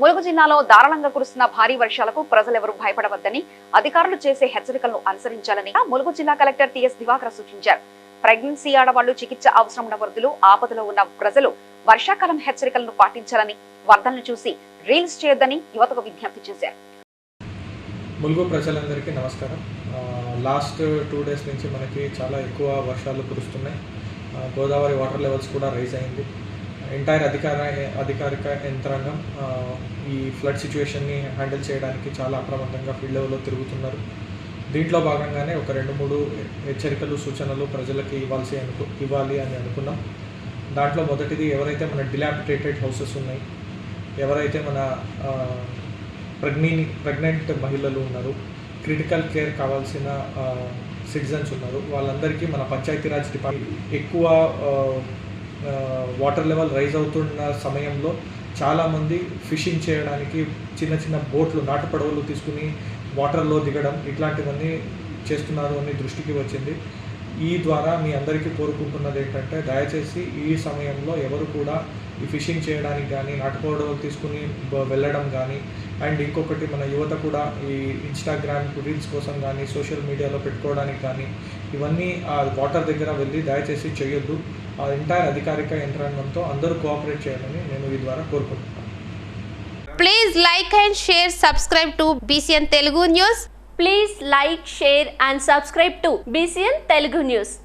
ములుగు జిల్లాలో దారుణంగా కురుస్తున్న భారీ వర్షాలకు ప్రజలెవరూ భయపడవద్దని అధికారులు చేసే హెచ్చరికలను అనుసరించాలని ములుగు జిల్లా కలెక్టర్ టిఎస్ దివాకర్ సూచించారు. ప్రెగ్నెన్సీ ఆడవాళ్ళు చికిత్స అవసరం ఉన్న వృద్ధులు ఆపదలో ఉన్న ప్రజలు వర్షాకాలం హెచ్చరికలను పాటించాలని వరదలను చూసి రీల్స్ చేయొద్దని యువతకు విజ్ఞప్తి చేశారు. ములుగు ప్రజలందరికీ నమస్కారం. లాస్ట్ టూ డేస్ నుంచి మనకి చాలా ఎక్కువ వర్షాలు కురుస్తున్నాయి. గోదావరి వాటర్ లెవెల్స్ కూడా రైజ్ అయింది. ఎంటైర్ అధికార అధికారిక యంత్రాంగం ఈ ఫ్లడ్ సిచ్యువేషన్ని హ్యాండిల్ చేయడానికి చాలా అప్రమత్తంగా ఫీల్డ్ లెవెల్లో తిరుగుతున్నారు. దీంట్లో భాగంగానే ఒక రెండు మూడు హెచ్చరికలు సూచనలు ప్రజలకి ఇవ్వాల్సి అనుకు ఇవ్వాలి అని అనుకున్నాం. దాంట్లో మొదటిది ఎవరైతే మన డిలాపిటేటెడ్ హౌసెస్ ఉన్నాయి ఎవరైతే మన ప్రెగ్నీ ప్రెగ్నెంట్ మహిళలు ఉన్నారు క్రిటికల్ కేర్ కావాల్సిన సిటిజన్స్ ఉన్నారు వాళ్ళందరికీ మన పంచాయతీరాజ్ డిపార్ట్మెంట్ ఎక్కువ వాటర్ లెవెల్ రైజ్ అవుతున్న సమయంలో చాలామంది ఫిషింగ్ చేయడానికి చిన్న చిన్న బోట్లు నాటు పడవలు తీసుకుని వాటర్లో దిగడం ఇట్లాంటివన్నీ చేస్తున్నారు అని దృష్టికి వచ్చింది. ఈ ద్వారా మీ అందరికీ కోరుకుంటున్నది ఏంటంటే దయచేసి ఈ సమయంలో ఎవరు కూడా ఈ ఫిషింగ్ చేయడానికి కానీ నాటుకోవడం తీసుకుని వెళ్ళడం కానీ అండ్ ఇంకొకటి మన యువత కూడా ఈ ఇన్స్టాగ్రామ్ రీల్స్ కోసం కానీ సోషల్ మీడియాలో పెట్టుకోవడానికి కానీ ఇవన్నీ ఆ వాటర్ దగ్గర వెళ్ళి దయచేసి చేయొద్దు. ఆ ఎంటైర్ అధికారిక యంత్రాంగంతో అందరూ కోఆపరేట్ చేయాలని నేను ఈ ద్వారా కోరుకుంటున్నాను Please like and share, subscribe to BCN Telugu News. Please like, share and subscribe to BCN Telugu News.